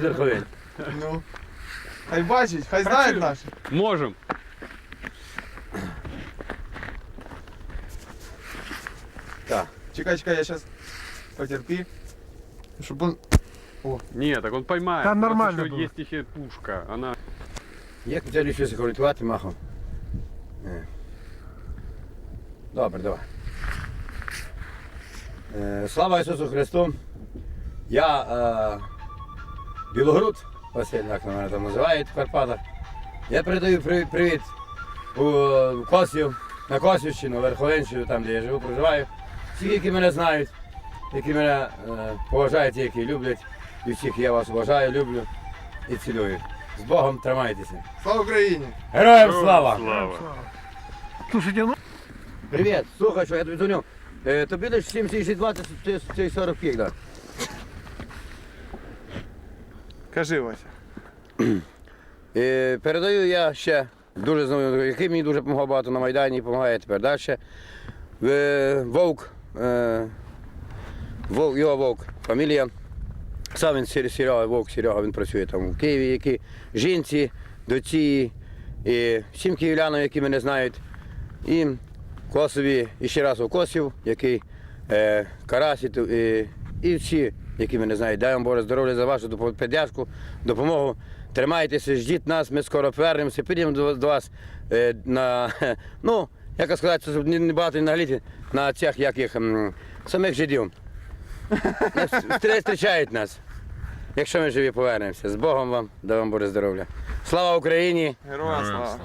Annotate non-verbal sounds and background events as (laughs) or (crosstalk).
Верховень. Ну. Хай бачить, хай знають наші. Можем. Так. Чекай, чекай, я зараз потерпи. Щоб он. Нет, так он поймает. Да У нас нормально еще было. есть еще пушка. Она Як взагалі щось орієнтувати махом? Е. Добре, давай. Е, Слава Ісусу Христу! Я е, Білогруд, Василь, як на мене там називають в Карпатах. Я передаю привіт, у Косів, на Косівщину, Верховенщину, там де я живу, проживаю. Всі, які мене знають, які мене е, поважають, які люблять. І всіх я вас вважаю, люблю і цілую. З Богом тримайтеся. Слава Україні! Героям слава! Слава. Ну Привіт, слухай, що я тобі дзвоню. Е, тобі десь 762, це, це 40 пік, да. Кажи, Вася. Е, передаю я ще дуже знайомий, який мені дуже допомагав багато на Майдані, допомагає тепер далі. Е, Вовк, е, Вовк, його Вовк, фамілія. Сам він Сер- Серега, Вовк Серега, він працює там в Києві, які жінці, доці, і всім київлянам, які мене знають. І Косові, і ще раз у Косів, який е, Карасі, і, і всі, які мене знають. Дай вам Боже здоров'я за вашу піддержку, допомогу. Тримайтеся, ждіть нас, ми скоро повернемося, підемо до, до вас е, на, (laughs) ну, як сказати, не, багато нагліти, на цих яких м, самих жидів. (laughs) Стрі- Зустрічають нас. Якщо ми живі повернемося. З Богом вам, дай вам Боже здоров'я. Слава Україні! Героям слава.